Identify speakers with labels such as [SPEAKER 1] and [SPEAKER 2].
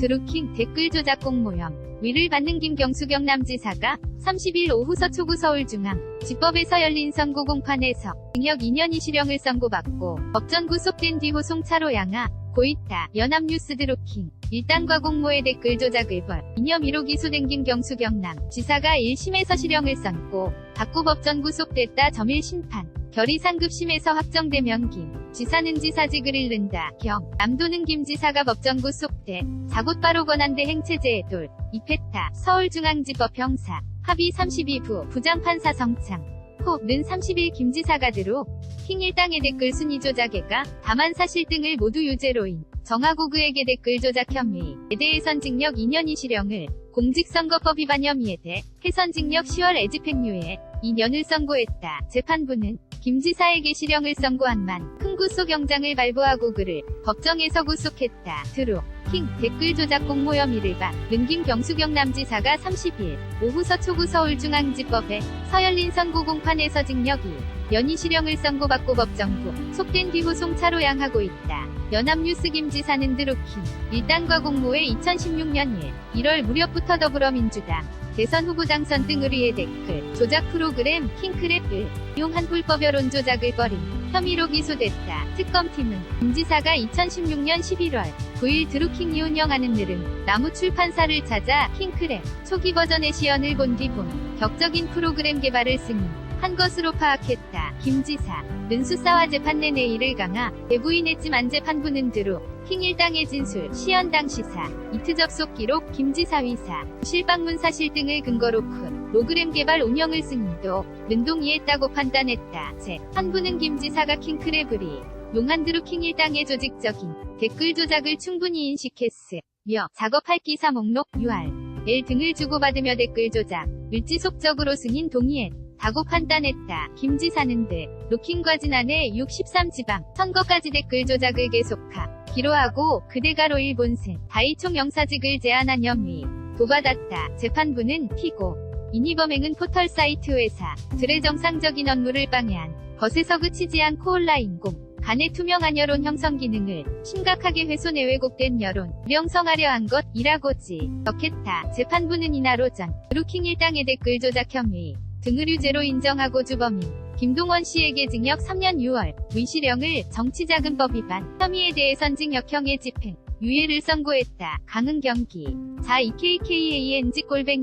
[SPEAKER 1] 드루킹 댓글 조작 공 모형 위를 받는 김경수 경남지사가 30일 오후 서초구 서울중앙 지법에서 열린 선고 공판에서 징역 2년이 실형을 선고받고 법전 구속된 뒤 호송차로 양하 고있다. 연합뉴스 드루킹. 일단과 공모의 댓글 조작을 벌. 이념 1호 기소된 김경수 경남 지사가 1심에서 실형을 선고 받고 법전 구속됐다. 점일 심판. 결의 상급심에서 확정되면 김 지사는 지사직 을 잃는다. 경. 남도는 김 지사가 법정 구속돼 자곧바로 권한대 행체제에 돌. 입했다. 서울중앙지법 형사. 합의 32부 부장판사 성창. 호는 30일 김 지사가 들어 킹 일당의 댓글 순위 조작에가 다만 사실 등을 모두 유죄로인 정하고 그에게 댓글 조작 혐의에 대해선 징역 2년이 실형을 공직선거법 위반 혐의에 대해 해선 징역 10월 애집행유예 2년을 선고했다. 재판부는 김 지사에게 실형을 선고한 만, 큰 구속 영장을 발부하고 그를 법정에서 구속했다. 드로, 킹, 댓글 조작 공모 혐의를 받, 는김 경수경 남지사가 30일, 오후 서초구 서울중앙지법에 서열린 선고 공판에서 징역 2, 연이 실형을 선고받고 법정부, 속된 뒤 호송차로 양하고 있다. 연합뉴스 김 지사는 드루킹, 일단과 공모에 2016년 1, 1월 무렵부터 더불어민주당, 대선 후보 당선 등을 위해 댓글, 조작 프로그램 킹크랩을 이용한 불법 여론 조작을 벌인 혐의로 기소됐다. 특검팀은 김 지사가 2016년 11월 9일 드루킹이 운영하는 느름 나무 출판사를 찾아 킹크랩 초기 버전의 시연을 본 뒤 본 격적인 프로그램 개발을 승인한 것으로 파악했다. 김 지사는 수사와 재판 내내 이를 강화 대부인했지만 재판부는 드루 킹 일당의 진술, 시연 당 시사, 이트 접속 기록, 김 지사 위사, 실방문 사실 등을 근거로 큰 로그램 개발 운영을 승인도 능동이했다고 판단했다. 재 판부는 김 지사가 킹크랩을이 용한드루 킹 일당의 조직적인 댓글 조작을 충분히 인식했으며 작업할 기사 목록 UR L 등을 주고받으며 댓글 조작 을 지속적으로 승인 동의했다고 판단했다. 김 지사는 드 루킹과 지난해 63지방 선거까지 댓글 조작을 계속하 기로하고 그대가로 일본생 다이총 영사직을 제안한 혐의 도받았다. 재판부는 피고. 인이범행은 포털 사이트 회사 들의 정상적인 업무를 방해한 것에서 그치지 않고 온라인 공. 간의 투명한 여론 형성 기능을 심각하게 훼손해 왜곡된 여론. 명성하려 한 것이라고지. 적했다. 재판부는 이날 오전 루킹 일당의 댓글 조작 혐의 등을 유죄로 인정하고 주범인 김동원 씨에게 징역 3년 6월 무실형을 정치자금법 위반 혐의에 대해선 징역형의 집행 유예를 선고했다. 강은 경기 자 EKKANG 꼴뱅이